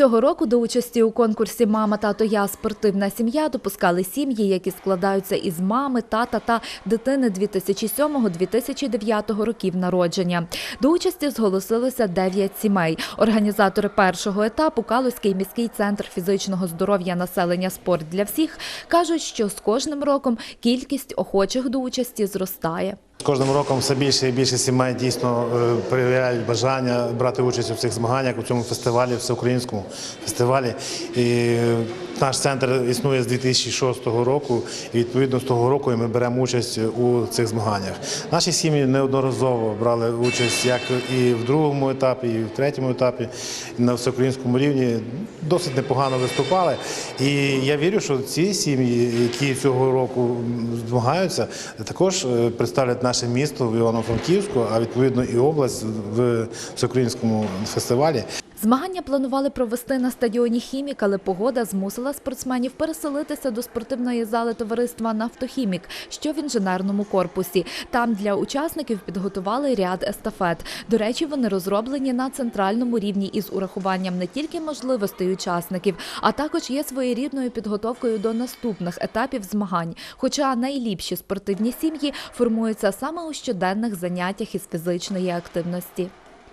Цього року до участі у конкурсі Мама, тато, я спортивна сім'я допускали сім'ї, які складаються із мами, тата та дитини 2007-2009 років народження. До участі зголосилося 9 сімей. Організатори першого етапу Калузький міський центр фізичного здоров'я населення спорт для всіх кажуть, що з кожним роком кількість охочих до участі зростає. З кожним роком все більше і більше сімей дійсно е, проявляють бажання брати участь у цих змаганнях у цьому фестивалі, всеукраїнському фестивалі. І е, наш центр існує з 2006 року, і відповідно з того року ми беремо участь у цих змаганнях. Наші сім'ї неодноразово брали участь як і в другому етапі, і в третьому етапі, на всеукраїнському рівні досить непогано виступали. І я вірю, що ці сім'ї, які цього року змагаються, також е, представлять наше місто в Івано-Франківську, а відповідно і область в всеукраїнському фестивалі. Змагання планували провести на стадіоні Хімік, але погода змусила спортсменів переселитися до спортивної зали товариства Нафтохімік, що в інженерному корпусі. Там для учасників підготували ряд естафет. До речі, вони розроблені на центральному рівні із урахуванням не тільки можливостей учасників, а також є своєрідною підготовкою до наступних етапів змагань. Хоча найліпші спортивні сім'ї формуються саме у щоденних заняттях із фізичної активності.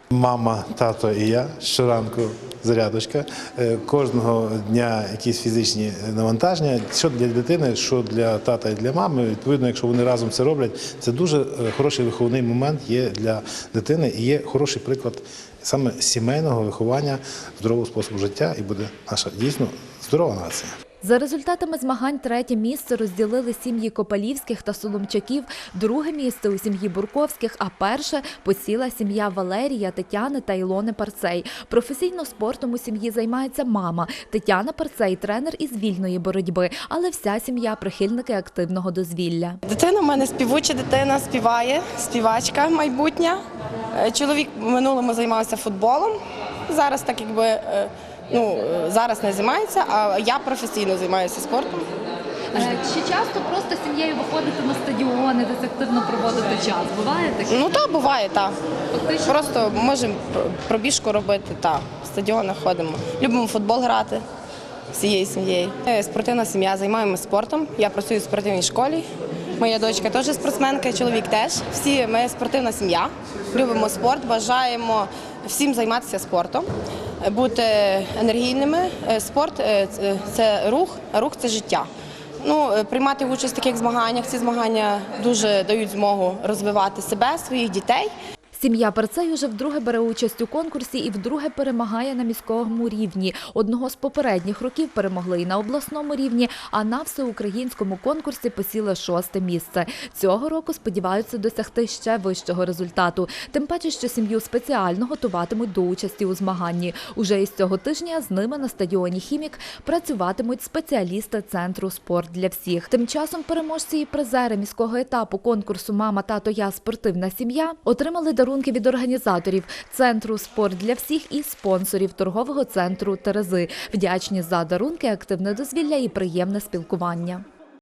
Мама, тато і я щоранку зарядочка. Е, Кожного дня якісь фізичні навантаження. Що для дитини, що для тата і для мами. Відповідно, якщо вони разом це роблять, це дуже е, хороший виховний момент є для дитини і є хороший приклад саме сімейного виховання здорового способу життя, і буде наша дійсно здорова нація. За результатами змагань третє місце розділили сім'ї Копалівських та Соломчаків, друге місце у сім'ї Бурковських, а перше посіла сім'я Валерія, Тетяни та Ілони Парцей. Професійно спортом у сім'ї займається мама. Тетяна Парцей – тренер із вільної боротьби, але вся сім'я – прихильники активного дозвілля. Дитина в мене співуча дитина, співає, співачка майбутня. Е, Чоловік в минулому займався футболом. Зараз так якби е, ну е, зараз не займається, а я професійно займаюся спортом. Чи часто просто сім'єю виходити на стадіони, десь активно проводити час? Буває таке? Ну так буває, так. Фактично Просто можемо пробіжку робити, так. В стадіонах ходимо. Любимо футбол грати всією сім'єю. Е, Спортивна сім'я, займаємося спортом. Я працюю в спортивній школі. Моя дочка теж спортсменка, чоловік теж. Всі ми спортивна сім'я. Любимо спорт, бажаємо всім займатися спортом, е, бути енергійними. Е, Спорт е, це- це рух, а рух це життя. Ну, е, приймати участь в таких змаганнях. Ці змагання дуже дають змогу розвивати себе, своїх дітей. Сім'я Перцей уже вдруге бере участь у конкурсі і вдруге перемагає на міському рівні. Одного з попередніх років перемогли і на обласному рівні, а на всеукраїнському конкурсі посіли шосте місце. Цього року сподіваються досягти ще вищого результату. Тим паче, що сім'ю спеціально готуватимуть до участі у змаганні. Уже із цього тижня з ними на стадіоні Хімік працюватимуть спеціалісти центру спорт для всіх. Тим часом переможці і призери міського етапу конкурсу Мама, тато, я спортивна сім'я отримали дарунки від організаторів центру спорт для всіх і спонсорів торгового центру Терези. Вдячні за дарунки, активне дозвілля і приємне спілкування.